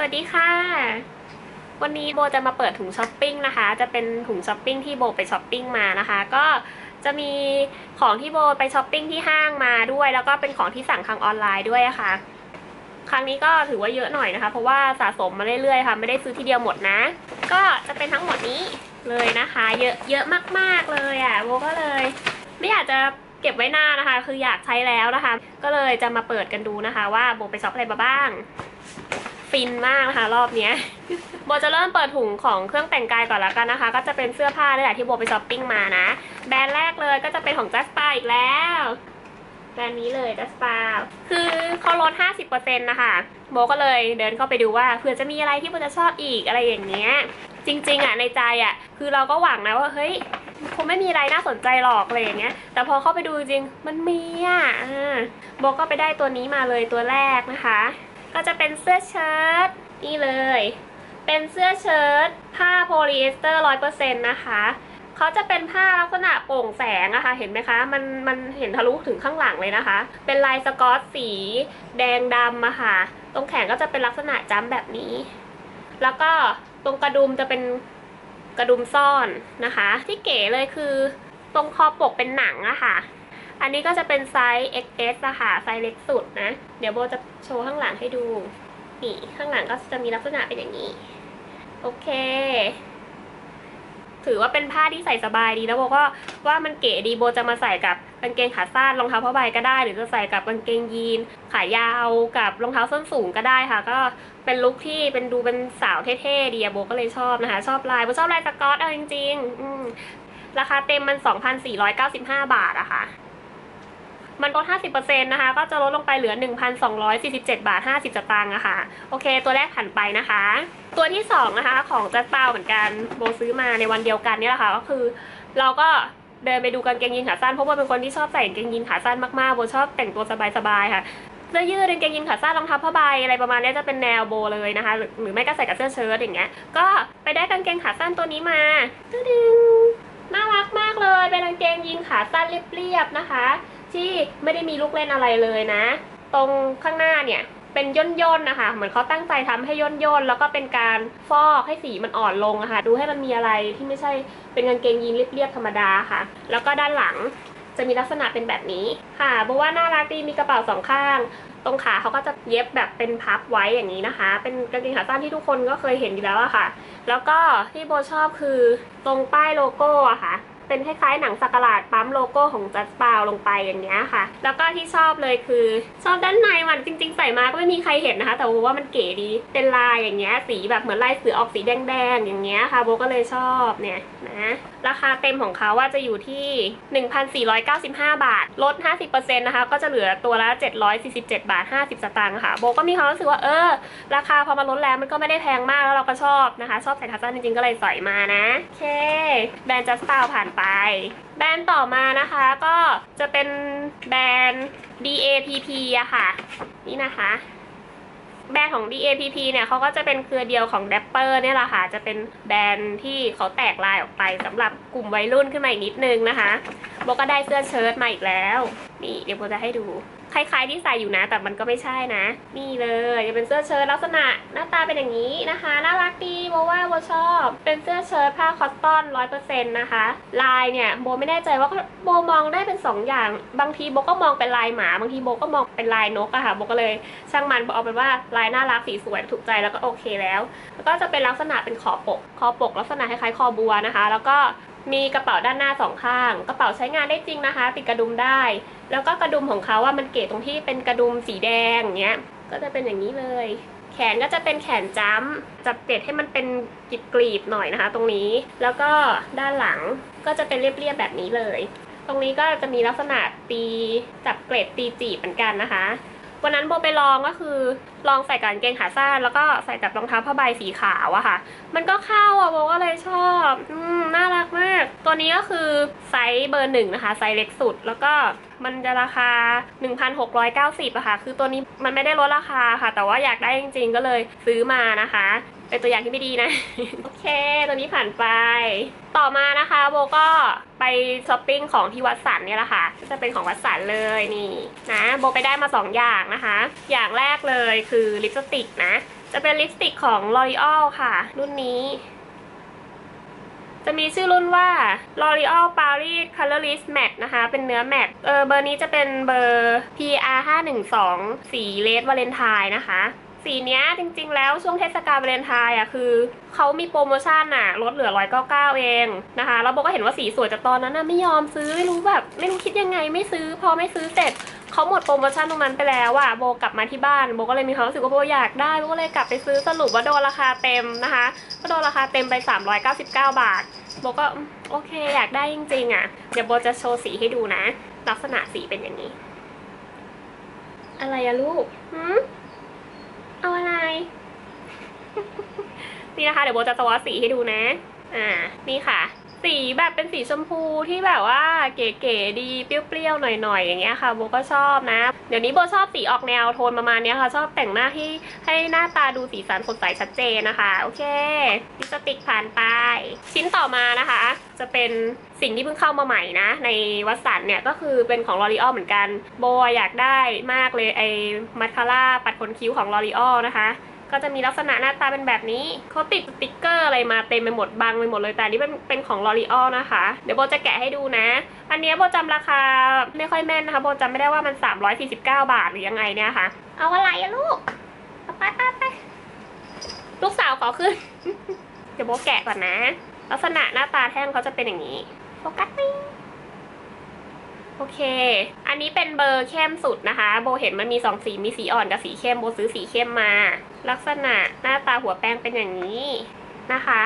สวัสดีค่ะ วันนี้โบจะมาเปิดถุงช้อปปิ้งนะคะ จะเป็นถุงช้อปปิ้งที่โบไปช้อปปิ้งมานะคะ ก็จะมีของที่โบไปช้อปปิ้งที่ห้างมาด้วย แล้วก็เป็นของที่สั่งทางออนไลน์ด้วยะค่ะ ครั้งนี้ก็ถือว่าเยอะหน่อยนะคะ เพราะว่าสะสมมาเรื่อยๆค่ะ ไม่ได้ซื้อทีเดียวหมดนะ ก็จะเป็นทั้งหมดนี้เลยนะคะ เยอะเยอะมากๆเลยอะโบก็เลย ไม่อยากจะเก็บไว้นานนะคะ คืออยากใช้แล้วนะคะ ก็เลยจะมาเปิดกันดูนะคะ ว่าโบไปช็อปอะไรมาบ้าง ฟินมากนะคะ รอบเนี้ยโบจะเริ่มเปิดถุงของเครื่องแต่งกายก่อนแล้วกันนะคะ ก็จะเป็นเสื้อผ้านี่แหละที่โบไปช้อปปิ้งมานะ แบรนด์แรกเลยก็จะเป็นของ Just Spa อีกแล้วแบรนด์นี้เลย Just Spa คือเขาลด 50%นะคะโบก็เลยเดินเข้าไปดูว่าเผื่อจะมีอะไรที่โบจะชอบอีกอะไรอย่างเงี้ยจริงๆอะในใจอะคือเราก็หวังนะว่าเฮ้ยคงไม่มีอะไรน่าสนใจหรอกอะไรอย่างเงี้ย แต่พอเข้าไปดูจริงมันมีอะโบก็ไปได้ตัวนี้มาเลยตัวแรกนะคะ ก็จะเป็นเสื้อเชิ้ตนี่เลย เป็นเสื้อเชิ้ตผ้าโพลีเอสเตอร์ร้อยเปอร์เซ็นต์นะคะเขาจะเป็นผ้าลักษณะโปร่งแสงอะคะ่ะเห็นไหมคะมันมันเห็นทะลุถึงข้างหลังเลยนะคะ เป็นลายสกอตสี แดงดำอะค่ะ ตรงแขนก็จะเป็นลักษณะจ้ำแบบนี้ แล้วก็ตรงกระดุมจะเป็นกระดุมซ่อนนะคะ ที่เก๋เลยคือตรงคอปกเป็นหนังอะค่ะ อันนี้ก็จะเป็นไซส์ XS อะค่ะไซส์เล็กสุดนะ เดี๋ยวโบจะโชว์ข้างหลังให้ดู นี่ข้างหลังก็จะมีลักษณะเป็นอย่างนี้ โอเค ถือว่าเป็นผ้าที่ใส่สบายดีแล้วโบก็ว่ามันเก๋ดีโบจะมาใส่กับกางเกงขาสั้นรองเท้าผ้าใบก็ได้ หรือจะใส่กับกางเกงยีน ขายาวกับรองเท้าส้นสูงก็ได้ค่ะ ก็เป็นลุคที่เป็นดูเป็นสาวเท่ๆดีอะโบก็เลยชอบนะคะ ชอบลายโบชอบลายสกอตเอาจริงๆราคาเต็มมัน 2,495 บาทอะค่ะ มันลด50%นะคะ ก็จะลดลงไปเหลือ 1,247 บาท 50สตางค์อะค่ะ โอเค ตัวแรกผ่านไปนะคะ ตัวที่2นะคะของจัสเปาเหมือนกันโบซื้อมาในวันเดียวกันนี่แหละค่ะ ก็คือเราก็เดินไปดูกางเกงยีนขาสั้นเพราะว่าเป็นคนที่ชอบใส่กางเกงยีนขาสั้นมากๆโบชอบแต่งตัวสบายๆค่ะเสื้อยืดกางเกงยีนขาสั้นรองเท้าผ้าใบอะไรประมาณนี้จะเป็นแนวโบเลยนะคะ หรือไม่ก็ใส่กับเสื้อเชิ้ตอย่างเงี้ย ก็ไปได้กางเกงขาสั้นตัวนี้มาตึ้ดึงน่ารักมากเลยเป็นกางเกงยีนขาสั้นเรียบๆนะคะ ที่ไม่ได้มีลูกเล่นอะไรเลยนะ ตรงข้างหน้าเนี่ยเป็นย่นย่นๆนะคะ เหมือนเขาตั้งใจทำให้ย่นย่นๆแล้วก็เป็นการฟอกให้สีมันอ่อนลงอะคะ่ะดูให้มันมีอะไรที่ไม่ใช่เป็นกางเกงยีนเรียบๆธรรมดาค่ะ แล้วก็ด้านหลังจะมีลักษณะเป็นแบบนี้ค่ะบอกว่าน่ารักดีมีกระเป๋าสองข้าง ตรงขาเขาก็จะเย็บแบบเป็นพับไว้อย่างนี้นะคะ เป็นกางเกงขาสั้นที่ทุกคนก็เคยเห็นอยู่แล้วอะค่ะ แล้วก็ที่โบชอบคือตรงป้ายโลโก้อะค่ะ เป็นคล้ายๆหนังสักหลาดปั๊มโลโก้ของจัสปาวลงไปอย่างเงี้ยค่ะ แล้วก็ที่ชอบเลยคือ ชอบด้านในมันจริง ๆ ใส่มาก็ไม่มีใครเห็นนะคะ แต่โบว่ามันเก๋ดีเป็นลายอย่างเงี้ยสีแบบเหมือนลายเสือออกสีแดงๆอย่างเงี้ยค่ะโบก็เลยชอบเนี่ยนะราคาเต็มของเขาว่าจะอยู่ที่ 1,495 บาท ลด 50%นะคะ ก็จะเหลือตัวละ 747 บาท 50 สตางค์ค่ะ โบก็มีความรู้สึกว่าเออ ราคาพอมาลดแล้วมันก็ไม่ได้แพงมากแล้วเราก็ชอบนะคะ ชอบใส่ขาสั้นจริงๆ ก็เลยใส่มานะ โอเค แบรนด์จัสตาผ่านไปแบรนด์ต่อมานะคะก็จะเป็นแบรนด์ DAPP อะค่ะ นี่นะคะ แบรนด์ของ DAPP เนี่ยเขาก็จะเป็นเครือเดียวของ Dapper เนี่ยแหละค่ะ จะเป็นแบรนด์ที่เขาแตกลายออกไปสำหรับกลุ่มวัยรุ่นขึ้นมาอีกนิดนึงนะคะโบก็ได้เสื้อเชิ้ตมาอีกแล้ว นี่เดี๋ยวโบจะให้ดู คล้ายๆที่ใส่อยู่นะ แต่มันก็ไม่ใช่นะ นี่เลยจะเป็นเสื้อเชิ้ตลักษณะหน้าตาเป็นอย่างนี้นะคะน่ารักดีโบว่าโบชอบ เป็นเสื้อเชิ้ตผ้าคอตตอนร้อยเปอร์เซ็นต์นะคะ ลายเนี่ยโบไม่แน่ใจว่าโบมองได้เป็นสองอย่าง บางทีโบก็มองเป็นลายหมาบางทีโบก็มองเป็นลายนกอะค่ะโบก็เลยช่างมันเอาเป็นว่าลายน่ารักสีสวยถูกใจแล้วก็โอเคแล้ว แล้วก็จะเป็นลักษณะเป็นขอปก คอปก ลักษณะคล้ายๆคอบัวนะคะ แล้วก็ มีกระเป๋าด้านหน้าสองข้าง กระเป๋าใช้งานได้จริงนะคะ ติดกระดุมได้ แล้วก็กระดุมของเขาว่ามันเก๋ตรงที่เป็นกระดุมสีแดงเงี้ย ก็จะเป็นอย่างนี้เลย แขนก็จะเป็นแขนจ้ำจับเกล็ดให้มันเป็นกรีบๆหน่อยนะคะ ตรงนี้ แล้วก็ด้านหลังก็จะเป็นเรียบๆแบบนี้เลย ตรงนี้ก็จะมีลักษณะตีจับเกล็ดตีจีบเหมือนกันนะคะ วันนั้นโบไปลองก็คือลองใส่กางเกงขาสั้นแล้วก็ใส่กับรองเท้าผ้าใบสีขาวอะค่ะ มันก็เข้าอะโบก็เลยชอบอืมน่ารักมาก ตัวนี้ก็คือไซส์เบอร์หนึ่งนะคะ ไซส์เล็กสุดแล้วก็มันจะราคา 1,690อะค่ะ คือตัวนี้มันไม่ได้ลดราคาค่ะ แต่ว่าอยากได้จริงๆก็เลยซื้อมานะคะ เป็นตัวอย่างที่ไม่ดีนะ โอเค ตัวนี้ผ่านไป ต่อมานะคะโบก็ไปช้อปปิ้งของที่วัดสันเนี่ยแหละค่ะ ก็จะเป็นของวัดสันเลยนี่นะโบไปได้มา2ออย่างนะคะ อย่างแรกเลยคือลิปสติกนะ จะเป็นลิปสติกของ L'Oreal ค่ะ รุ่นนี้จะมีชื่อรุ่นว่า L'Oreal Paris Colorless Matte นะคะ เป็นเนื้อแมตต์เออเบอร์นี้จะเป็นเบอร์ PR 512สีเลดวาเลนไทน์นะคะ สีเนี้ยจริงๆ แล้วช่วงเทศกาลวาเลนไทน์อะคือเขามีโปรโมชั่นอะลดเหลือ 199 เองนะคะ แล้วโบก็เห็นว่าสีสวยจากตอนนั้นน่ะไม่ยอมซื้อไม่รู้แบบไม่รู้คิดยังไงไม่ซื้อ พอไม่ซื้อเสร็จเขาหมดโปรโมชั่นตรงนั้นไปแล้วอะโบกลับมาที่บ้านโบก็เลยมีความรู้สึกว่าโบอยากได้โบก็เลยกลับไปซื้อสรุปว่าโดนราคาเต็มนะคะก็โดนราคาเต็มไป 399 บาทโบก็โอเคอยากได้จริงๆอะเดี๋ยวโบจะโชว์สีให้ดูนะ ลักษณะสีเป็นอย่างนี้ อะไรอะลูกหืม เอาอะไร นี่นะคะ เดี๋ยวโบจะสวอตสีให้ดูนะ อ่า นี่ค่ะ สีแบบเป็นสีชมพูที่แบบว่าเก๋ๆดีเปรี้ยวๆหน่อยๆอย่างเงี้ยค่ะโบก็ชอบนะ เดี๋ยวนี้โบชอบสีออกแนวโทนประมาณนี้ค่ะ ชอบแต่งหน้าให้ให้หน้าตาดูสีสันสดใสชัดเจนนะคะ โอเคลิปสติกผ่านไป ชิ้นต่อมานะคะ จะเป็นสิ่งที่เพิ่งเข้ามาใหม่นะ ในวัสันเนี่ยก็คือเป็นของ L'Oreal เหมือนกันโบอยากได้มากเลยไอ้มัสคาร่าปัดขนคิ้วของ L'Oreal นะคะ ก็จะมีลักษณะหน้าตาเป็นแบบนี้เขาติดสติกเกอร์อะไรมาเต็มไปหมดบังไปหมดเลยแต่อันนี้เป็นเป็นของ L'Oreal นะคะ เดี๋ยวโบจะแกะให้ดูนะ อันเนี้ยโบจำราคาไม่ค่อยแม่นนะคะโบจำไม่ได้ว่ามัน 349 บาทหรือยังไงเนี่ยค่ะ เอาอะไรอะลูกเอาไปไปไปลูกสาวขอขึ้น เดี๋ยวโบแกะก่อนนะ ลักษณะหน้าตาแท่งเขาจะเป็นอย่างนี้โฟกัสนิ่ง โอเค อันนี้เป็นเบอร์เข้มสุดนะคะ โบเห็นมันมีสองสี มีสีอ่อนกับสีเข้ม โบซื้อสีเข้มมา ลักษณะหน้าตาหัวแป้งเป็นอย่างนี้นะคะ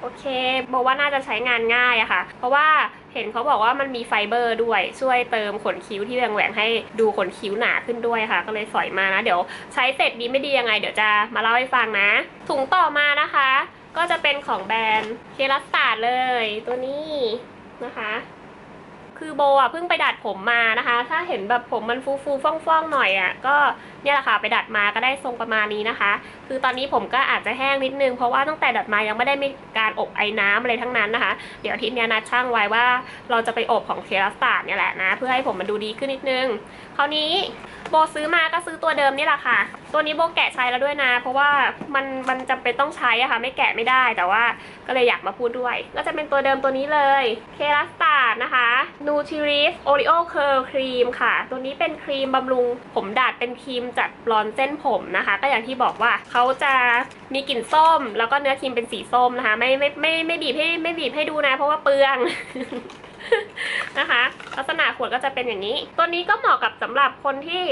โอเค โบว่าน่าจะใช้งานง่ายอะค่ะ เพราะว่าเห็นเขาบอกว่ามันมีไฟเบอร์ด้วย ช่วยเติมขนคิ้วที่แหว่งๆให้ดูขนคิ้วหนาขึ้นด้วยค่ะ ก็เลยสอยมานะ เดี๋ยวใช้เสร็จดีไม่ดียังไง เดี๋ยวจะมาเล่าให้ฟังนะ ถุงต่อมานะคะ ก็จะเป็นของแบรนด์เคลัสตาร์เลยตัวนี้นะคะ คือโบอะเพิ่งไปดัดผมมานะคะ ถ้าเห็นแบบผมมันฟูฟูฟ่องฟ่องๆหน่อยอะก็ เนี่ยแหละค่ะไปดัดมาก็ได้ทรงประมาณนี้นะคะ คือตอนนี้ผมก็อาจจะแห้งนิดนึงเพราะว่าตั้งแต่ดัดมายังไม่ได้มีการอบไอ้น้ำอะไรทั้งนั้นนะคะ เดี๋ยวทิตย์เนี้นัดช่างไว้ว่าเราจะไปอบของเคลัสตาร์เนี่ยแหละนะ เพื่อให้ผมมันดูดีขึ้นนิดนึงคราวนี้โบซื้อมาก็ซื้อตัวเดิมนี่แหละค่ะ ตัวนี้โบแกะใช้แล้วด้วยนะ เพราะว่ามันมันจำเป็นต้องใช้อะค่ะ ไม่แกะไม่ได้แต่ว่าก็เลยอยากมาพูดด้วย ก็จะเป็นตัวเดิมตัวนี้เลยเคลัสตาร์นะคะนูทริสโอริโอเคอร์ครีมค่ะ ตัวนี้เป็นครีมบำรุงผมดัดเป็นครีมจัดบลอนเส้นผมนะคะ ก็อย่างที่บอกว่าเขาจะมีกลิ่นส้ม แล้วก็เนื้อครีมเป็นสีส้มนะคะ ไม่ไม่ไม่ไม่บีบให้ไม่บีบให้ดูนะ เพราะว่าเปลืองนะคะ ลักษณะขวดก็จะเป็นอย่างนี้ ตัวนี้ก็เหมาะกับสำหรับคนที่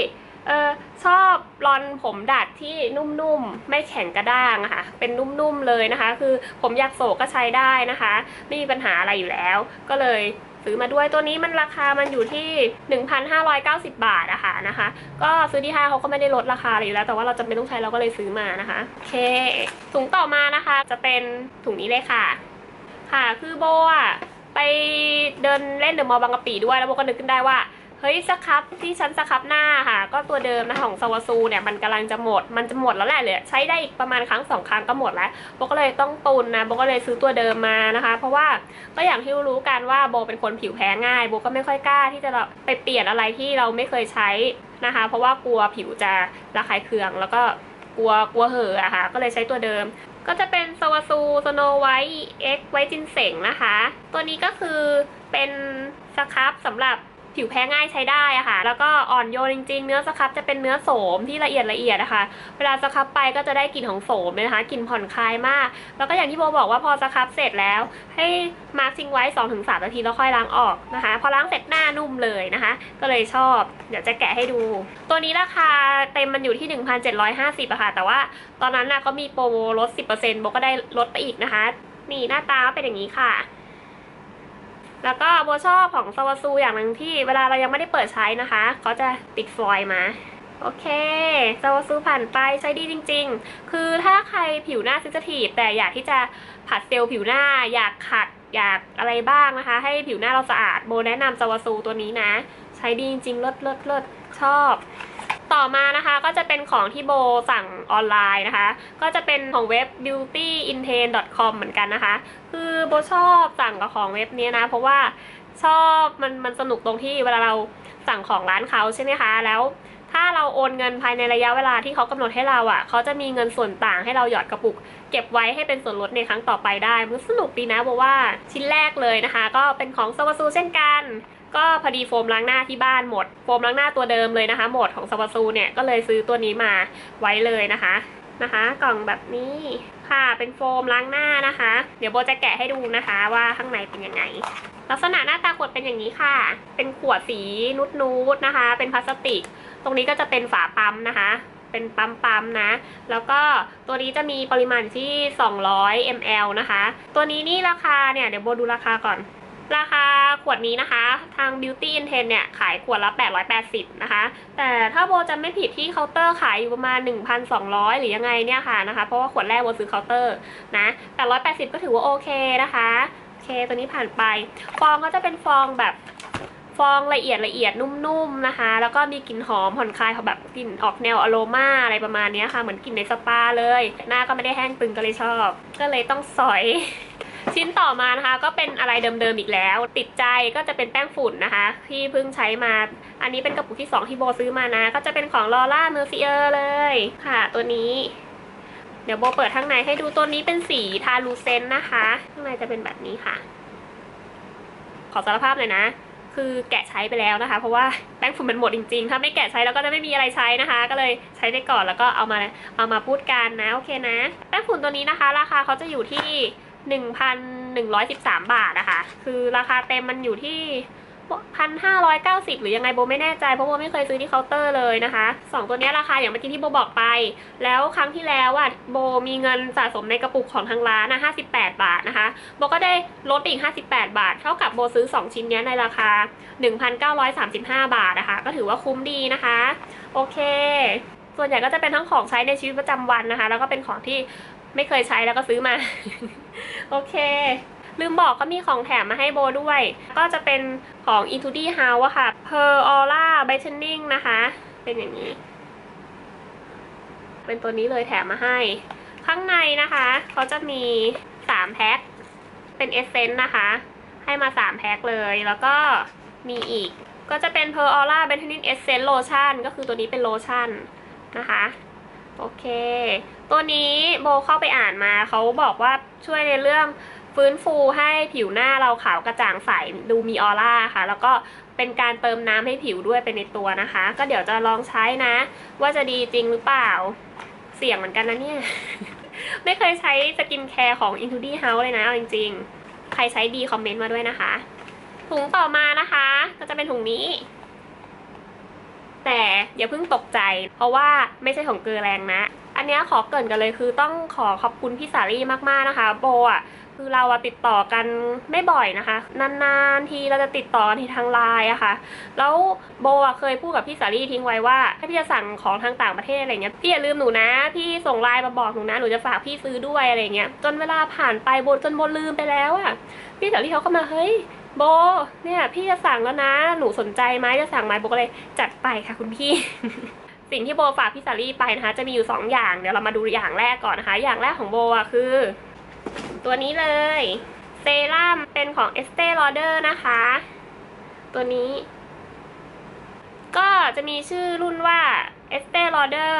เออชอบบลอนผมดัดที่นุ่มๆ ไม่แข็งกระด้างค่ะ เป็นนุ่มๆเลยนะคะ คือผมอยากโศกก็ใช้ได้นะคะ ไม่มีปัญหาอะไรอยู่แล้ว ก็เลย ซื้อมาด้วยตัวนี้มันราคามันอยู่ที่ 1,590 บาทอะค่ะนะคะ ก็ซื้อที่ห้างเขาก็ไม่ได้ลดราคาอะไรอยู่แล้ว แต่ว่าเราจำเป็นต้องใช้เราก็เลยซื้อมานะคะโอเค ถุงต่อมานะคะจะเป็นถุงนี้เลยค่ะ ค่ะคือโบอะไปเดินเล่นเดอะมอลล์บางกะปิด้วยแล้วโบก็นึกขึ้นได้ว่า เฮ้ยสครับที่ฉันสครับหน้าค่ะ ก็ตัวเดิมนะของซาวาซูเนี่ยมันกำลังจะหมดมันจะหมดแล้วแหละเลยใช้ได้อีกประมาณครั้งสองครั้งก็หมดแล้วโบก็เลยต้องตุนนะโบก็เลยซื้อตัวเดิมมานะคะ เพราะว่าก็อย่างที่รู้กันว่าโบเป็นคนผิวแพ้ง่ายโบก็ไม่ค่อยกล้าที่จะไปเปลี่ยนอะไรที่เราไม่เคยใช้นะคะ เพราะว่ากลัวผิวจะระคายเคืองแล้วก็กลัวกลัวเห่อะอะค่ะก็เลยใช้ตัวเดิม ก็จะเป็นสวาซูสโนไวท์เอ็กไวจินเสงนะคะ ตัวนี้ก็คือเป็นสครับสำหรับ ผิวแพ้ง่ายใช้ได้อะค่ะ แล้วก็อ่อนโยนจริงๆ เนื้อสครับจะเป็นเนื้อโสมที่ละเอียดละเอียดนะคะ เวลาสครับไปก็จะได้กลิ่นของโสมนะคะ กลิ่นผ่อนคลายมาก แล้วก็อย่างที่โบบอกว่าพอสครับเสร็จแล้ว ให้มาร์คทิ้งไว้ 2-3 นาทีแล้วค่อยล้างออกนะคะ พอล้างเสร็จหน้านุ่มเลยนะคะ ก็เลยชอบ เดี๋ยวจะแกะให้ดู ตัวนี้ราคาเต็มมันอยู่ที่ 1,750อะค่ะ แต่ว่าตอนนั้นน่ะเขามีโปรลด 10%โบก็ได้ลดไปอีกนะคะ นี่หน้าตาก็เป็นอย่างนี้ค่ะ แล้วก็โบชอบของซาวซูอย่างหนึ่งที่เวลาเรายังไม่ได้เปิดใช้นะคะเขาจะติดฟอยล์มาโอเคซาวซูผ่านไปใช้ดีจริง ๆ คือถ้าใครผิวหน้าซิสทีฟแต่อยากที่จะผัดเซลล์ผิวหน้าอยากขัดอยากอะไรบ้างนะคะ ให้ผิวหน้าเราสะอาดโบแนะนำซาวซูตัวนี้นะ ใช้ดีจริงๆเลิศเลิศเลิศชอบ ต่อมานะคะก็จะเป็นของที่โบสั่งออนไลน์นะคะ ก็จะเป็นของเว็บ beautyinten.com เหมือนกันนะคะ คือโบชอบสั่งกับของเว็บนี้นะ เพราะว่าชอบมันมันสนุกตรงที่เวลาเราสั่งของร้านเขาใช่ไหมคะ แล้วถ้าเราโอนเงินภายในระยะเวลาที่เขากำหนดให้เราอะเขาจะมีเงินส่วนต่างให้เราหยอดกระปุก เก็บไว้ให้เป็นส่วนลดในครั้งต่อไปได้มันสนุกดีนะบอกว่าชิ้นแรกเลยนะคะ ก็เป็นของซาวาซูเช่นกัน ก็พอดีโฟมล้างหน้าที่บ้านหมด โฟมล้างหน้าตัวเดิมเลยนะคะ หมดของซาวาซูเนี่ยก็เลยซื้อตัวนี้มาไว้เลยนะคะนะคะ กล่องแบบนี้ค่ะเป็นโฟมล้างหน้านะคะ เดี๋ยวโบจะแกะให้ดูนะคะว่าข้างในเป็นยังไง ลักษณะหน้าตาขวดเป็นอย่างนี้ค่ะ เป็นขวดสีนุดนูดๆนะคะ เป็นพลาสติก ตรงนี้ก็จะเป็นฝาปั๊มนะคะ เป็นปั๊มปั๊มๆนะ แล้วก็ตัวนี้จะมีปริมาณที่ 200 ml นะคะ ตัวนี้นี่ราคาเนี่ยเดี๋ยวโบดูราคาก่อน ราคาขวดนี้นะคะ ทาง Beauty Intent เนี่ย ขายขวดละ 880 นะคะ แต่ถ้าโบจะไม่ผิดที่เคาน์เตอร์ขายอยู่ประมาณ 1,200 หรือยังไงเนี่ยค่ะนะคะ เพราะว่าขวดแรกโบซื้อเคาน์เตอร์นะ 880 ก็ถือว่าโอเคนะคะ โอเค ตัวนี้ผ่านไป ฟองก็จะเป็นฟองแบบฟองละเอียดละเอียดนุ่มๆนะคะ แล้วก็มีกลิ่นหอมผ่อนคลายแบบกลิ่นออกแนวอโรมาอะไรประมาณนี้ค่ะ เหมือนกลิ่นในสปาเลย หน้าก็ไม่ได้แห้งตึงก็เลยชอบ ก็เลยต้องสอย ชิ้นต่อมานะคะก็เป็นอะไรเดิมๆอีกแล้ว ติดใจก็จะเป็นแป้งฝุ่นนะคะ ที่เพิ่งใช้มา อันนี้เป็นกระปุกที่ 2 ที่โบซื้อมานะ ก็จะเป็นของลอร่าเมอร์ซิเออร์เลยค่ะ ตัวนี้ เดี๋ยวโบเปิดข้างในให้ดูตัวนี้เป็นสีทาลูเซนนะคะ ข้างในจะเป็นแบบนี้ค่ะ ขอสารภาพเลยนะ คือแกะใช้ไปแล้วนะคะ เพราะว่าแป้งฝุ่นมันหมดจริงๆ ถ้าไม่แกะใช้แล้วก็จะไม่มีอะไรใช้นะคะ ก็เลยใช้ไปก่อนแล้วก็เอามาเอามาพูดกันนะโอเคนะ แป้งฝุ่นตัวนี้นะคะ ราคาเขาจะอยู่ที่ 1,113 บาทนะคะ คือราคาเต็มมันอยู่ที่1,590หรือยังไงโบไม่แน่ใจเพราะโบไม่เคยซื้อที่เคาน์เตอร์เลยนะคะสองตัวนี้ราคาอย่างเมื่อกี้ที่โบบอกไป แล้วครั้งที่แล้วอะโบมีเงินสะสมในกระปุกของทางร้านนะ58บาทนะคะโบก็ได้ลดอีก58บาท เท่ากับโบซื้อ2ชิ้นนี้ในราคา1,935บาทนะคะ ก็ถือว่าคุ้มดีนะคะ โอเค ส่วนใหญ่ก็จะเป็นทั้งของใช้ในชีวิตประจำวันนะคะ แล้วก็เป็นของที่ ไม่เคยใช้แล้วก็ซื้อมา โอเค ลืมบอกก็มีของแถมมาให้โบด้วย ก็จะเป็นของ Into D House อะค่ะ Per Aura Brightening นะคะ เป็นอย่างนี้ เป็นตัวนี้เลยแถมมาให้ ข้างในนะคะเขาจะมี 3 แพ็ค เป็นเอเซนต์นะคะ ให้มา 3 แพ็คเลย แล้วก็มีอีก ก็จะเป็น Per Aura Brightening Essence Lotion ก็คือตัวนี้เป็นโลชั่นนะคะ โอเค ตัวนี้โบเข้าไปอ่านมาเขาบอกว่าช่วยในเรื่องฟื้นฟูให้ผิวหน้าเราขาวกระจ่างใสดูมีออร่าค่ะ แล้วก็เป็นการเติมน้ำให้ผิวด้วยเป็นในตัวนะคะ ก็เดี๋ยวจะลองใช้นะ ว่าจะดีจริงหรือเปล่า เสี่ยงเหมือนกันนะเนี่ย ไม่เคยใช้สกินแคร์ของ Into D House เลยนะจริง ๆ ใครใช้ดีคอมเมนต์มาด้วยนะคะ ถุงต่อมานะคะ ก็จะเป็นถุงนี้ แต่อย่าเพิ่งตกใจ เพราะว่าไม่ใช่ของเกลือแรงนะ อันนี้ขอเกินกันเลยคือต้องขอขอบคุณพี่สาลี่มากๆนะคะ โบอะคือเราอะติดต่อกันไม่บ่อยนะคะ นานๆทีเราจะติดต่อกันที่ทางไลน์อะค่ะ แล้วโบอะเคยพูดกับพี่สาลี่ทิ้งไว้ว่า ถ้าพี่จะสั่งของทางต่างประเทศอะไรเงี้ยพี่อย่าลืมหนูนะ พี่ส่งไลน์มาบอกหนูนะหนูจะฝากพี่ซื้อด้วยอะไรเงี้ยจนเวลาผ่านไปโบจนโบลืมไปแล้วอะพี่สาลี่เขาก็มาเฮ้ย โบเนี่ยพี่จะสั่งแล้วนะ หนูสนใจไหมจะสั่งไหมโบก็เลยจัดไปค่ะคุณพี่ สิ่งที่โบฝากพี่สาลี่ไปนะคะ จะมีอยู่ 2 อย่างเดี๋ยวเรามาดูอย่างแรกก่อนนะคะ อย่างแรกของโบอะคือ ตัวนี้เลยเซรั่มเป็นของ Estee Lauder นะคะ ตัวนี้ ก็จะมีชื่อรุ่นว่า Estee Lauder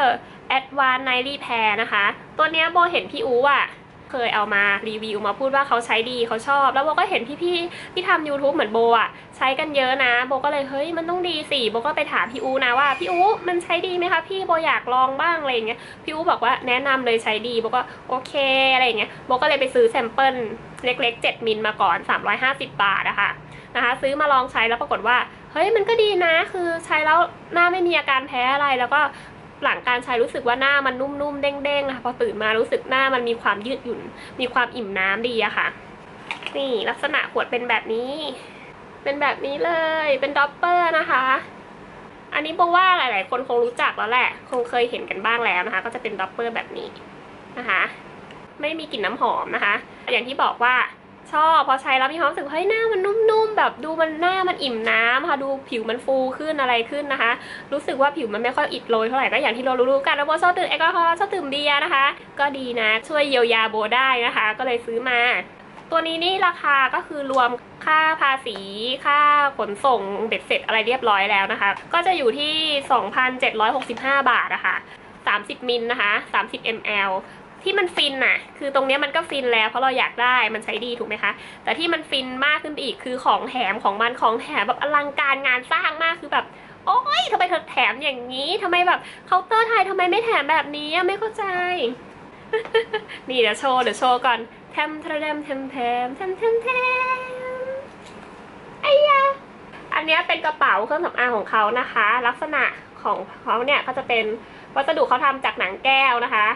Advanced Night Repair นะคะ ตัวเนี้ยโบเห็นพี่อูอะ เคยเอามารีวิวมาพูดว่าเขาใช้ดีเขาชอบ แล้วโบก็เห็นพี่ๆที่ทำ YouTube เหมือนโบอะใช้กันเยอะนะ โบก็เลยเฮ้ยมันต้องดีสิโบก็ไปถามพี่อูนะว่าพี่อูมันใช้ดีไหมคะพี่โบอยากลองบ้างอะไรอย่างเงี้ยพี่อูบอกว่าแนะนำเลยใช้ดีโบก็โอเคอะไรอย่างเงี้ยโบก็เลยไปซื้อแซมเปิลเล็กๆ 7มิลมาก่อน 350 บาทอะคะนะคะซื้อมาลองใช้แล้วปรากฏว่าเฮ้ยมันก็ดีนะคือใช้แล้วหน้าไม่มีอาการแพ้อะไรแล้วก็ หลังการใช้รู้สึกว่าหน้ามันนุ่มๆเด้งๆนะคะพอตื่นมารู้สึกหน้ามันมีความยืดหยุ่น มีความอิ่มน้ำดีอะค่ะ นี่ลักษณะขวดเป็นแบบนี้ เป็นแบบนี้เลยเป็นด็อปเปอร์นะคะ อันนี้บอกว่าหลาย ๆ คนคงรู้จักแล้วแหละ คงเคยเห็นกันบ้างแล้วนะคะ ก็จะเป็นด็อปเปอร์แบบนี้นะคะ ไม่มีกลิ่นน้ำหอมนะคะ อย่างที่บอกว่า ชอบพอใช้แล้วมีความรู้สึกเฮ้ยหน้ามันนุ่มๆ แบบดูมันหน้ามันอิ่มน้ำค่ะดูผิวมันฟูขึ้นอะไรขึ้นนะคะ รู้สึกว่าผิวมันไม่ค่อยอิดโรยเท่าไหร่ก็อย่างที่เรารู้ๆกันแล้วโบชอบดื่มแอลกอฮอล์ชอบดื่มเบียร์นะคะ ก็ดีนะช่วยเยียวยาโบได้นะคะ ก็เลยซื้อมา ตัวนี้นี่ราคาก็คือรวมค่าภาษีค่าขนส่งเบ็ดเสร็จอะไรเรียบร้อยแล้วนะคะ ก็จะอยู่ที่ 2,765 บาทนะคะ30มิลนะคะ30 ml ที่มันฟินน่ะ คือตรงนี้มันก็ฟินแล้วเพราะเราอยากได้มันใช้ดีถูกไหมคะ แต่ที่มันฟินมากขึ้นไปอีกคือของแถมของมันของแถมแบบอลังการงานสร้างมากคือแบบ โอ๊ยทำไมเธอแถมอย่างนี้ทำไมแบบเคาน์เตอร์ไทยทำไมไม่แถมแบบนี้ไม่เข้าใจ นี่เดี๋ยวโชว์เดี๋ยวโชว์ก่อนแทมแทมแทมแทมแทมแทมแทมไอ้ยาอันนี้เป็นกระเป๋าเครื่องสำอางของเขานะคะ ลักษณะของเขาเนี่ยเขาจะเป็นวัสดุเขาทำจากหนังแก้วนะคะ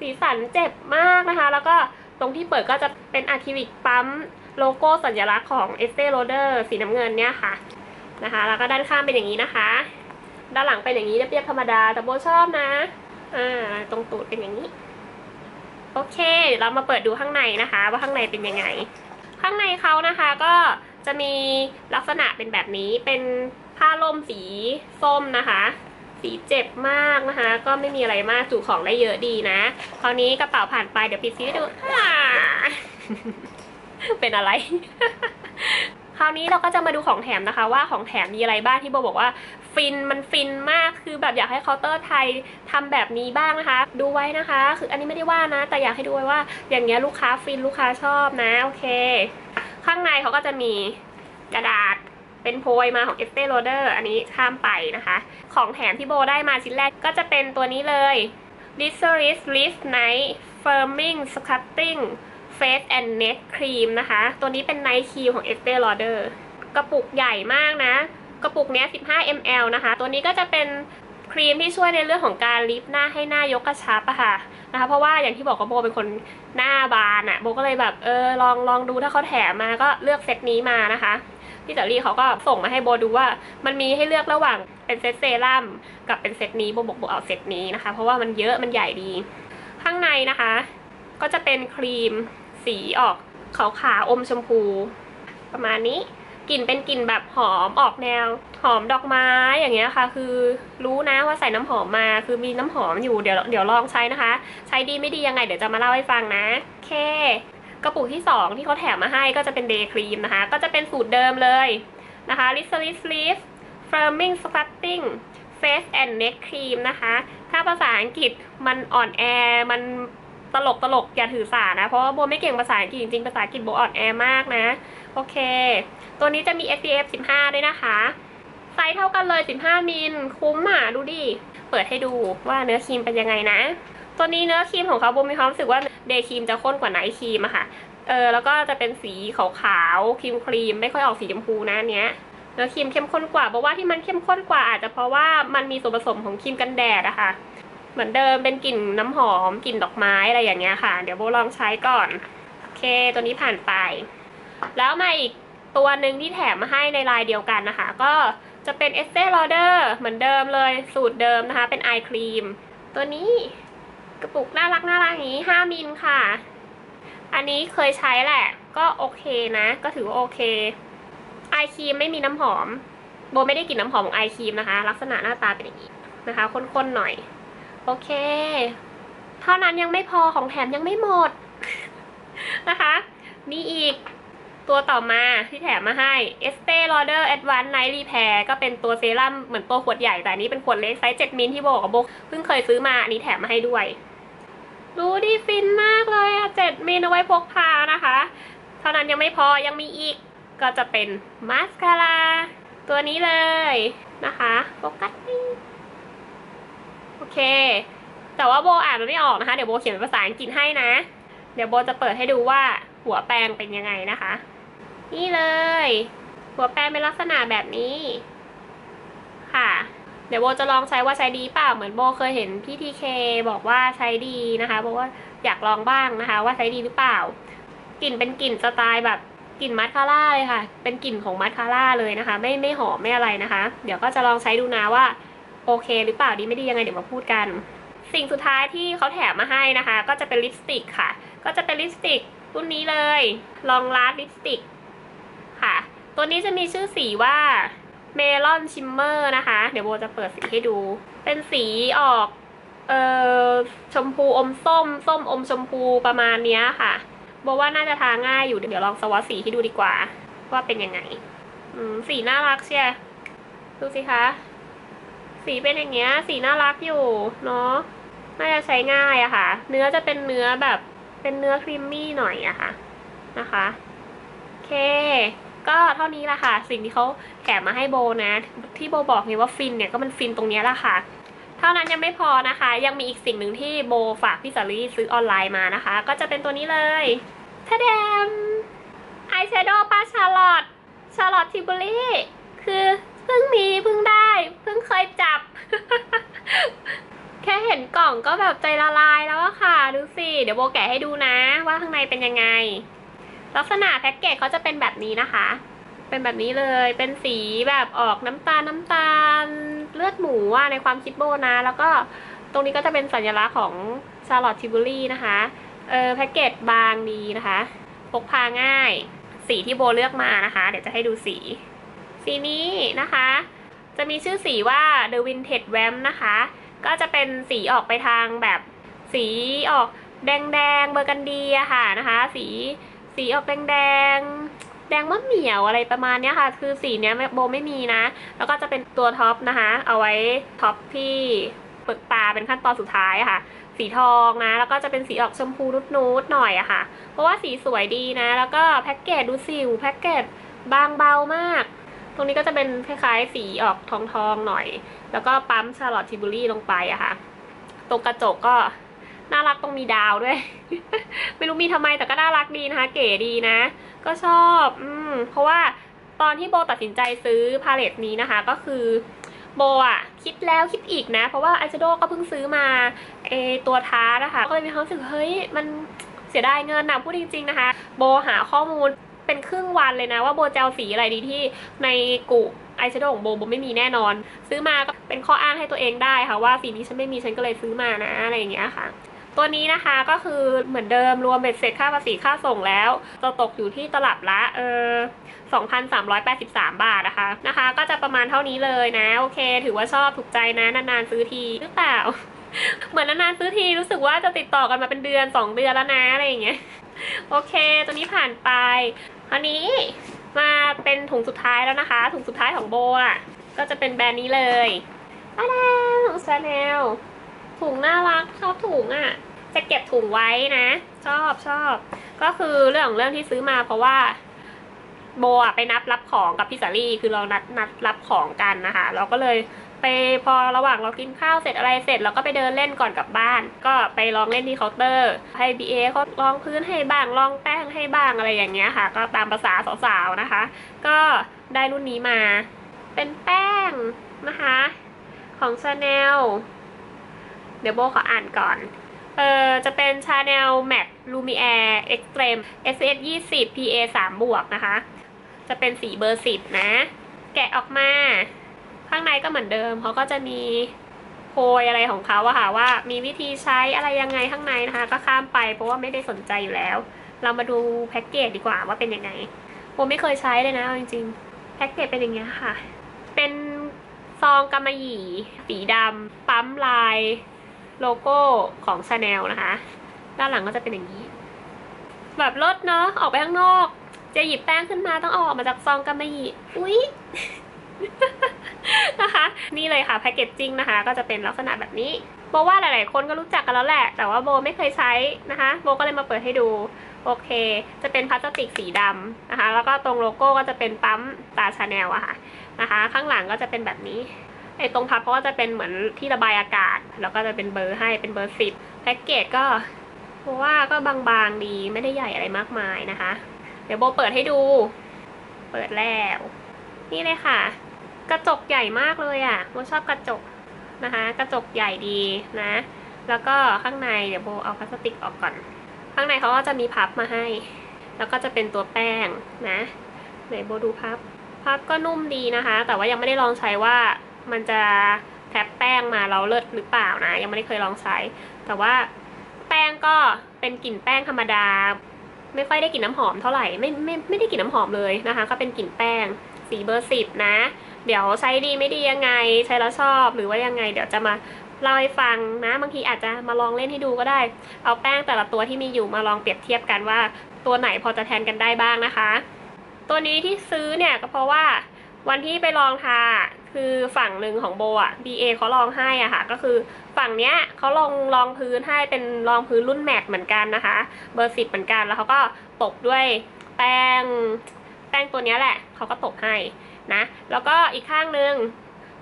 สีสันเจ็บมากนะคะ แล้วก็ตรงที่เปิดก็จะเป็นอะคริลิกปั๊มโลโก้สัญลักษณ์ของ e s t e Lauder สีน้ำเงินเนี่ยค่ะนะคะ แล้วก็ด้านข้างเป็นอย่างนี้นะคะ ด้านหลังเป็นอย่างนี้เรียบๆธรรมดา แต่โบชอบนะอ่าตรงตูดเป็นอย่างนี้ โอเคเดี๋ยวเรามาเปิดดูข้างในนะคะ ว่าข้างในเป็นยังไง ข้างในเขานะคะก็จะมีลักษณะเป็นแบบนี้เป็นผ้าล่มสีส้มนะคะ สีเจ็บมากนะคะ ก็ไม่มีอะไรมากจุของได้เยอะดีนะ คราวนี้กระเป๋าผ่านไปเดี๋ยวปิดซีดูเป็นอะไรคราวนี้เราก็จะมาดูของแถมนะคะ ว่าของแถมมีอะไรบ้างที่โบบอกว่าฟินมันฟินมากคือแบบอยากให้เคาน์เตอร์ไทยทำแบบนี้บ้างนะคะ ดูไว้นะคะ คืออันนี้ไม่ได้ว่านะ แต่อยากให้ดูไว้ว่า อย่างเงี้ยลูกค้าฟินลูกค้าชอบนะ โอเค ข้างในเขาก็จะมีกระดาษ เป็นโพยมาของ e s t e Lauder อันนี้ข้ามไปนะคะ ของแถมที่โบได้มาชิ้นแรกก็จะเป็นตัวนี้เลย l i s e r i s Lift Night Firming Sculpting Face and Neck Cream นะคะ ตัวนี้เป็น Night Cream ของ e s t e Lauder กระปุกใหญ่มากนะ กระปุกเนี้ย15 ml นะคะ ตัวนี้ก็จะเป็นครีมที่ช่วยในเรื่องของการลิฟหน้าให้หน้ายกกระชับอะค่ะนะคะ เพราะว่าอย่างที่บอกว่าโบเป็นคนหน้าบานอะโบก็เลยแบบเออลองลองดูถ้าเขาแถมมาก็เลือกเซตนี้มานะคะ พี่เต๋อรี่เขาก็ส่งมาให้โบดูว่า มันมีให้เลือกระหว่างเป็นเซตเซรั่มกับเป็นเซตนี้โบบอกโบเอาเซตนี้นะคะ เพราะว่ามันเยอะมันใหญ่ดี ข้างในนะคะ ก็จะเป็นครีมสีออกขาวๆอมชมพู ประมาณนี้กลิ่นเป็นกลิ่นแบบหอมออกแนว หอมดอกไม้อย่างเงี้ยค่ะ คือรู้นะว่าใส่น้ำหอมมา คือมีน้ำหอมอยู่เดี๋ยวเดี๋ยวลองใช้นะคะ ใช้ดีไม่ดียังไงเดี๋ยวจะมาเล่าให้ฟังนะ โอเค กระปุกที่ 2 ที่เขาแถมมาให้ก็จะเป็นเดย์ครีมนะคะ ก็จะเป็นสูตรเดิมเลยนะคะ l i s e r i s Leaf Firming Sculpting Face and Neck Cream นะคะ ถ้าภาษาอังกฤษมันอ่อนแอ มันตลกตลกอย่าถือสานะ เพราะว่าโบไม่เก่งภาษาอังกฤษจริงๆภาษาอังกฤษโบอ่อนแอมากนะ โอเค ตัวนี้จะมี SPF 15 ด้วยนะคะ ไซส์เท่ากันเลย 15 มิล คุ้มอะ ดูดิ เปิดให้ดูว่าเนื้อครีมเป็นยังไงนะ ตัวนี้เนื้อครีมของเขาโบมีความรู้สึกว่าเดย์ครีมจะข้นกว่าไนท์ครีมอะค่ะ เออแล้วก็จะเป็นสีขาวๆครีมครีมไม่ค่อยออกสีชมพูนะเนี้ยเนื้อครีมเข้มข้นกว่าบอกว่าที่มันเข้มข้นกว่าอาจจะเพราะว่ามันมีส่วนผสมของครีมกันแดดอะค่ะเหมือนเดิมเป็นกลิ่นน้ำหอมกลิ่นดอกไม้อะไรอย่างเงี้ยค่ะ เดี๋ยวโบลองใช้ก่อนโอเค ตัวนี้ผ่านไป แล้วมาอีกตัวหนึ่งที่แถมมาให้ในลายเดียวกันนะคะ ก็จะเป็น e s t e Lauder เหมือนเดิมเลยสูตรเดิมนะคะ เป็นไอครีมตัวนี้ กระปุกน่ารักน่ารักอย่างนี้ 5 มิลค่ะ อันนี้เคยใช้แหละ ก็โอเคนะ ก็ถือว่าโอเค ไอครีมไม่มีน้ำหอม โบไม่ได้กลิ่นน้ำหอมของไอครีมนะคะ ลักษณะหน้าตาเป็นอย่างนี้นะคะข้นๆหน่อย โอเค เท่านั้นยังไม่พอของแถมยังไม่หมดนะคะ มีอีกตัวต่อมาที่แถมมาให้ Estee Lauder Advanced Night Repair ก็เป็นตัวเซรั่มเหมือนตัวขวดใหญ่แต่อันนี้เป็นขวดเล็กไซส์ 7มิลที่โบกับโบเพิ่งเคยซื้อมาอันนี้แถมมาให้ด้วย ดูดิฟินมากเลยอะ7มิลเอาไว้พกพานะคะ เท่านั้นยังไม่พอยังมีอีกก็จะเป็นมาสคาร่าตัวนี้เลยนะคะโฟกัสนี่โอเค แต่ว่าโบอ่านมันไม่ออกนะคะ เดี๋ยวโบเขียนเป็นภาษาอังกฤษให้นะ เดี๋ยวโบจะเปิดให้ดูว่าหัวแปรงเป็นยังไงนะคะ นี่เลย หัวแปรงเป็นลักษณะแบบนี้ค่ะ เดี๋ยวโบจะลองใช้ว่าใช้ดีเปล่าเหมือนโบเคยเห็นพี่ทีเคบอกว่าใช้ดีนะคะเพราะว่าอยากลองบ้างนะคะ ว่าใช้ดีหรือเปล่ากลิ่นเป็นกลิ่นสไตล์แบบกลิ่นมัสคาร่าเลยค่ะ เป็นกลิ่นของมัสคาร่าเลยนะคะ ไม่ไม่หอมไม่อะไรนะคะ เดี๋ยวก็จะลองใช้ดูนะว่าโอเค หรือเปล่าดีไม่ดียังไงเดี๋ยวมาพูดกัน สิ่งสุดท้ายที่เขาแถมมาให้นะคะ ก็จะเป็นลิปสติกค่ะ ก็จะเป็นลิปสติกรุ่นนี้เลย ลองลาสลิปสติกค่ะ ตัวนี้จะมีชื่อสีว่า เมลอนชิมเมอร์นะคะ เดี๋ยวโบจะเปิดสีให้ดู เป็นสีออก เอ่อ ชมพูอมส้ม ส้มอมชมพูประมาณเนี้ยค่ะโบว่าน่าจะทาง่ายอยู่ เดี๋ยวลองสวอตสีให้ดูดีกว่า ว่าเป็นยังไง สีน่ารักเชียร์ดูสิคะ สีเป็นอย่างเงี้ย สีน่ารักอยู่เนาะ น่าจะใช้ง่ายอะค่ะ เนื้อจะเป็นเนื้อแบบ เป็นเนื้อครีมมี่หน่อยอะค่ะ นะคะ โอเค ก็เท่านี้ละค่ะ สิ่งที่เขาแถมมาให้โบนะ ที่โบบอกไงว่าฟินเนี่ยก็มันฟินตรงนี้แหละค่ะ เท่านั้นยังไม่พอนะคะ ยังมีอีกสิ่งหนึ่งที่โบฝากพี่สาลีซื้อออนไลน์มานะคะ ก็จะเป็นตัวนี้เลยทะแดมอายแชโดว์ปาชาร์ลอตชาร์ลอตทิบูลี่คือเพิ่งมีเพิ่งได้เพิ่งเคยจับ แค่เห็นกล่องก็แบบใจละลายแล้วอะค่ะ ดูสิ เดี๋ยวโบแกะให้ดูนะว่าข้างในเป็นยังไง ลักษณะแพ็กเกจเขาจะเป็นแบบนี้นะคะ เป็นแบบนี้เลย เป็นสีแบบออกน้ำตาลน้ำตาลเลือดหมูอะในความคิดโบนะ แล้วก็ตรงนี้ก็จะเป็นสัญลักษณ์ของชาร์ลอตทิบูลี่นะคะ เออแพ็กเกจบางดีนะคะ พกพาง่าย สีที่โบเลือกมานะคะ เดี๋ยวจะให้ดูสี สีนี้นะคะ จะมีชื่อสีว่า The Vintage Vamp นะคะ ก็จะเป็นสีออกไปทางแบบสีออกแดงแดงเบอร์กันดีอะค่ะนะคะ สี สีออกแดงแดงแดงมะเหมี่ยวอะไรประมาณนี้ค่ะ คือสีเนี้ยโบไม่มีนะ แล้วก็จะเป็นตัวท็อปนะคะ เอาไว้ท็อปที่เปลือกตาเป็นขั้นตอนสุดท้ายค่ะ สีทองนะ แล้วก็จะเป็นสีออกชมพูนุดๆหน่อยอะค่ะ เพราะว่าสีสวยดีนะ แล้วก็แพ็กเกจดูสิวแพ็กเกจบางเบามาก ตรงนี้ก็จะเป็นคล้ายๆสีออกทองทองๆหน่อย แล้วก็ปั๊มชาร์ลอตทิบูรี่ลงไปอะค่ะ ตรงกระจกก็ น่ารักตรงมีดาวด้วย ไม่รู้มีทำไมแต่ก็น่ารักดีนะคะ เก๋ดีนะ ก็ชอบ อืม เพราะว่าตอนที่โบตัดสินใจซื้อพาเลตนี้นะคะ ก็คือโบอะคิดแล้วคิดอีกนะ เพราะว่าไอชโดก็เพิ่งซื้อมาเอตัวท้าร์นะคะ ก็เลยมีความรู้สึกเฮ้ยมันเสียดายเงินนะพูดจริง ๆนะคะ โบหาข้อมูลเป็นครึ่งวันเลยนะว่าโบเอาสีอะไรดีที่ในกุอายแชโดว์ของโบโบไม่มีแน่นอน ซื้อมาก็เป็นข้ออ้างให้ตัวเองได้ค่ะว่าสีนี้ฉันไม่มีฉันก็เลยซื้อมานะอะไรอย่างเงี้ยค่ะ ตัวนี้นะคะก็คือเหมือนเดิมรวมเบ็ดเสร็จค่าภาษีค่าส่งแล้ว จะตกอยู่ที่ตลับละเออ2,383 บาทนะคะนะคะ ก็จะประมาณเท่านี้เลยนะ โอเค ถือว่าชอบถูกใจนะนานๆซื้อทีหรือเปล่า เหมือนนานๆซื้อทีรู้สึกว่าจะติดต่อกันมาเป็นเดือน 2 เดือนแล้วนะอะไรอย่างเงี้ยโอเค ตัวนี้ผ่านไปคราวนี้มาเป็นถุงสุดท้ายแล้วนะคะ ถุงสุดท้ายของโบอะก็จะเป็นแบรนด์นี้เลยตาดาของชาแนล ถุงน่ารักชอบถุงอะ่ะ จะเก็บถุงไว้นะ ชอบชอบ ก็คือเรื่องของเรื่องที่ซื้อมาเพราะว่าโบอะไปนับรับของกับพี่สาลี่คือเรานัดนัดรับของกันนะคะ เราก็เลยไปพอระหว่างเรากินข้าวเสร็จอะไรเสร็จเราก็ไปเดินเล่นก่อนกลับบ้าน ก็ไปลองเล่นที่เคาน์เตอร์ให้บีเอเขาลองพื้นให้บ้างลองแป้งให้บ้างอะไรอย่างเงี้ยค่ะ ก็ตามภาษาสาวๆนะคะ ก็ได้รุ่นนี้มา เป็นแป้งนะคะ ของ Chanel เดี๋ยวโบขออ่านก่อน เออจะเป็น Chanel Matte Lumiere Extreme SS 20 PA 3บวกนะคะ จะเป็นสีเบอร์ 10 นะ แกะออกมา ข้างในก็เหมือนเดิม เขาก็จะมีโพยอะไรของเขาอะค่ะว่ามีวิธีใช้อะไรยังไงข้างในนะคะ ก็ข้ามไปเพราะว่าไม่ได้สนใจอยู่แล้ว เรามาดูแพ็กเกจดีกว่าว่าเป็นยังไงโบไม่เคยใช้เลยนะจริงๆแพ็กเกจเป็นอย่างเงี้ยค่ะ เป็นซองกำมะหยี่สีดำปั๊มลาย โลโก้ของ Chanel นะคะ ด้านหลังก็จะเป็นอย่างนี้ แบบรถเนาะออกไปข้างนอก จะหยิบแป้งขึ้นมาต้องอออกมาจากซองกำมะหยี่อุ๊ยนะคะ นี่เลยค่ะแพคเกจจิ้งนะคะ ก็จะเป็นลักษณะแบบนี้โบว่าหลาย ๆ คนก็รู้จักกันแล้วแหละ แต่ว่าโบไม่เคยใช้นะคะโบก็เลยมาเปิดให้ดู โอเค จะเป็นพลาสติกสีดำนะคะ แล้วก็ตรงโลโก้ก็จะเป็นปั๊มตาชาแนลอะค่ะนะคะ ข้างหลังก็จะเป็นแบบนี้ ไอ้ตรงพับเขาก็จะเป็นเหมือนที่ระบายอากาศ แล้วก็จะเป็นเบอร์ให้เป็นเบอร์สิบแพ็กเกจก็เพราะว่าก็บางๆดีไม่ได้ใหญ่อะไรมากมายนะคะ เดี๋ยวโบเปิดให้ดู เปิดแล้ว นี่เลยค่ะ กระจกใหญ่มากเลยอะ่ะโบชอบกระจกนะคะ กระจกใหญ่ดีนะ แล้วก็ข้างในเดี๋ยวโบเอาพลาสติกออกก่อน ข้างในเขาก็จะมีพับมาให้ แล้วก็จะเป็นตัวแป้งนะไหนโบดูพับพับก็นุ่มดีนะคะ แต่ว่ายังไม่ได้ลองใช้ว่า มันจะแทบแป้งมาเราเลิศหรือเปล่านะ ยังไม่ได้เคยลองใช้ แต่ว่าแป้งก็เป็นกลิ่นแป้งธรรมดา ไม่ค่อยได้กลิ่นน้ำหอมเท่าไหร่ไม่ไม่ไม่ได้กลิ่นน้ำหอมเลยนะคะ ก็เป็นกลิ่นแป้งสีเบอร์สิบนะ เดี๋ยวใช้ดีไม่ดียังไง ใช้แล้วชอบหรือว่ายังไง เดี๋ยวจะมาเล่าให้ฟังนะบางทีอาจจะมาลองเล่นให้ดูก็ได้ เอาแป้งแต่ละตัวที่มีอยู่มาลองเปรียบเทียบกันว่า ตัวไหนพอจะแทนกันได้บ้างนะคะ ตัวนี้ที่ซื้อเนี่ยก็เพราะว่าวันที่ไปลองทา คือฝั่งหนึ่งของโบอะ BA เขาลองให้อะค่ะ ก็คือฝั่งเนี้ยเขาลองรองพื้นให้เป็นรองพื้นรุ่นแมตต์เหมือนกันนะคะ เบอร์สิบเหมือนกันแล้วเขาก็ตบด้วยแป้งแป้งตัวเนี้ยแหละเขาก็ตบให้นะ แล้วก็อีกข้างหนึ่ง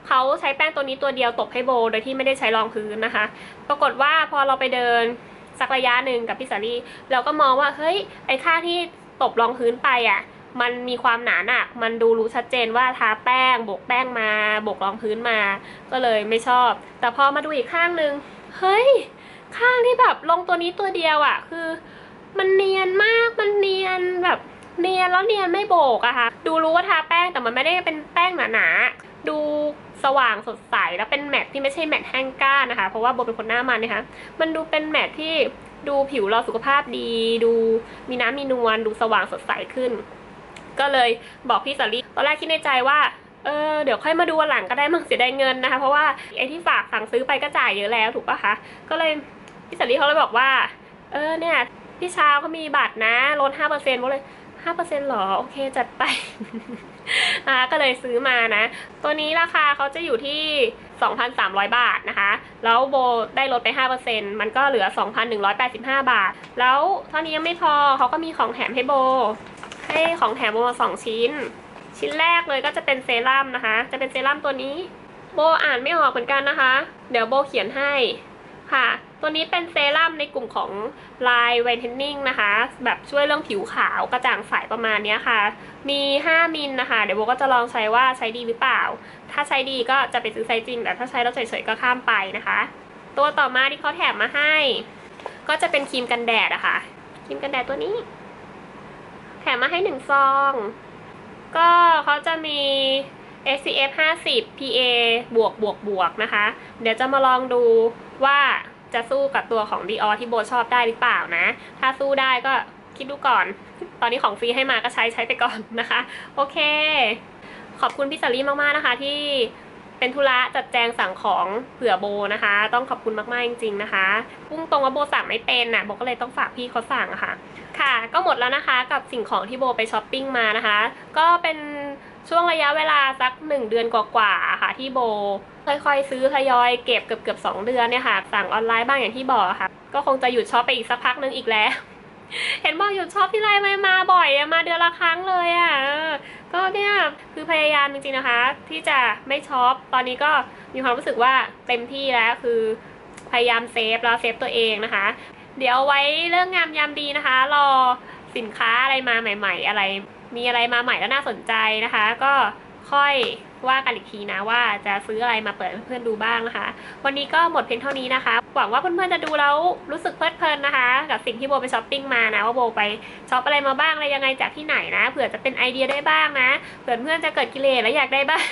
เขาใช้แป้งตัวนี้ตัวเดียวตบให้โบ โดยที่ไม่ได้ใช้รองพื้นนะคะ ปรากฏว่าพอเราไปเดินสักระยะหนึ่งกับพี่สาลีเราก็มองว่าเฮ้ยไอ้ค่าที่ตบรองพื้นไปอะ มันมีความหนาหนัก มันดูรู้ชัดเจนว่าทาแป้งโบกแป้งมาโบกรองพื้นมา ก็เลยไม่ชอบ แต่พอมาดูอีกข้างนึง เฮ้ย ข้างที่แบบลงตัวนี้ตัวเดียวอะ่ะ คือ มันเนียนมาก มันเนียนแบบเนียนแล้วเนียนไม่โบกอะค่ะ ดูรู้ว่าทาแป้งแต่มันไม่ได้เป็นแป้งหนาๆ ดูสว่างสดใสแล้วเป็นแมทที่ไม่ใช่แมทแห้งก้านนะคะ เพราะว่าโบเป็นคนหน้ามันนะคะ มันดูเป็นแมทที่ดูผิวเราสุขภาพดี ดูมีน้ำมีนวลดูสว่างสดใสขึ้น ก็เลยบอกพี่สาลีตอนแรกคิดในใจว่าเออเดี๋ยวค่อยมาดูวันหลังก็ได้มั้งเสียดายเงินนะคะ เพราะว่าไอ้ที่ฝากสั่งซื้อไปก็จ่ายเยอะแล้วถูกปะคะก็เลยพี่สาลีเขาเลยบอกว่า เออเนี่ยพี่ชาวเขามีบัตรนะลดห้าเปอร์เซ็นต์เลยห้าเปอร์เซ็นต์หรอ โอเคจัดไปอ่าก็เลยซื้อมานะ ตัวนี้ราคาเขาจะอยู่ที่ 2,300 บาทนะคะ แล้วโบได้ลดไป 5%มันก็เหลือ 2,185 บาท แล้วเท่านี้ยังไม่พอเขาก็มีของแถมให้โบ ให้ของแถมโบมาสองชิ้น ชิ้นแรกเลยก็จะเป็นเซรั่มนะคะ จะเป็นเซรั่มตัวนี้ โบอ่านไม่ออกเหมือนกันนะคะ เดี๋ยวโบเขียนให้ค่ะ ตัวนี้เป็นเซรั่มในกลุ่มของลายไวท์เทนนิ่งนะคะ แบบช่วยเรื่องผิวขาวกระจ่างใสประมาณนี้ค่ะ มี 5 มิลนะคะ เดี๋ยวโบก็จะลองใช้ว่าใช้ดีหรือเปล่า ถ้าใช้ดีก็จะไปซื้อไซส์จริง แต่ถ้าใช้แล้วเฉยๆก็ข้ามไปนะคะ ตัวต่อมาที่เขาแถมมาให้ ก็จะเป็นครีมกันแดดอะค่ะครีมกันแดดตัวนี้ ถมมาให้หนึ่งซอง ก็เขาจะมี SPF 50 PA บวกบวกบวกนะคะ เดี๋ยวจะมาลองดูว่าจะสู้กับตัวของ Dior ที่โบชอบได้หรือเปล่านะ ถ้าสู้ได้ก็คิดดูก่อน ตอนนี้ของฟรีให้มาก็ใช้ใช้ไปก่อนนะคะ โอเค ขอบคุณพี่สาลีมาก ๆ นะคะที่ เป็นธุระจัดแจงสั่งของเผื่อโบนะคะ ต้องขอบคุณมากๆจริงๆนะคะพุ่งตรงว่าโบสั่งไม่เป็นน่ะโบก็เลยต้องฝากพี่เขาสั่งะค่ะ ค่ะ ก็หมดแล้วนะคะกับสิ่งของที่โบไปช้อปปิ้งมานะคะ ก็เป็นช่วงระยะเวลาสักหนึ่งเดือนกว่าๆค่ะที่โบค่อยๆซื้อทยอยเก็บเกือบเกือบๆสองเดือนเนี่ยค่ะ สั่งออนไลน์บ้างอย่างที่บอกค่ะ ก็คงจะหยุดช็อปไปอีกสักพักนึงอีกแล้ว เห็นบอกหยุดช็อปที่ไรไม่มาบ่อยมาเดือนละครั้งเลยอะก็เนี่ยคือพยายามจริงๆนะคะ ที่จะไม่ช็อปตอนนี้ก็มีความรู้สึกว่าเต็มที่แล้วคือพยายามเซฟแล้วเซฟตัวเองนะคะ เดี๋ยวไว้เรื่องงามยามดีนะคะ รอสินค้าอะไรมาใหม่ ๆ อะไร มีอะไรมาใหม่แล้วน่าสนใจนะคะ ก็ ค่อยว่ากันอีกทีนะว่าจะซื้ออะไรมาเปิดให้เพื่อนๆดูบ้างนะคะ วันนี้ก็หมดเพียงเท่านี้นะคะ หวังว่าเพื่อนๆจะดูแล้วรู้สึกเพลิดเพลินนะคะ กับสิ่งที่โบไปช้อปปิ้งมานะว่าโบไปช็อปอะไรมาบ้างอะไรยังไงจากที่ไหนนะเผื่อจะเป็นไอเดียได้บ้างนะเผื่อเพื่อนจะเกิดกิเลสแล้วอยากได้บ้าง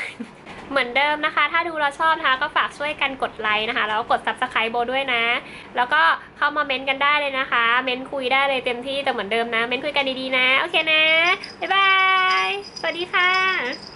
เหมือนเดิมนะคะ ถ้าดูเราชอบนะคะก็ฝากช่วยกันกดไลค์นะคะ แล้วก็กด subscribe โบด้วยนะ แล้วก็เข้ามาเม้นต์กันได้เลยนะคะ เม้นต์คุยได้เลยเต็มที่แต่เหมือนเดิมนะ เม้นต์คุยกันดีๆนะ โอเคนะ บ๊ายบาย สวัสดีค่ะ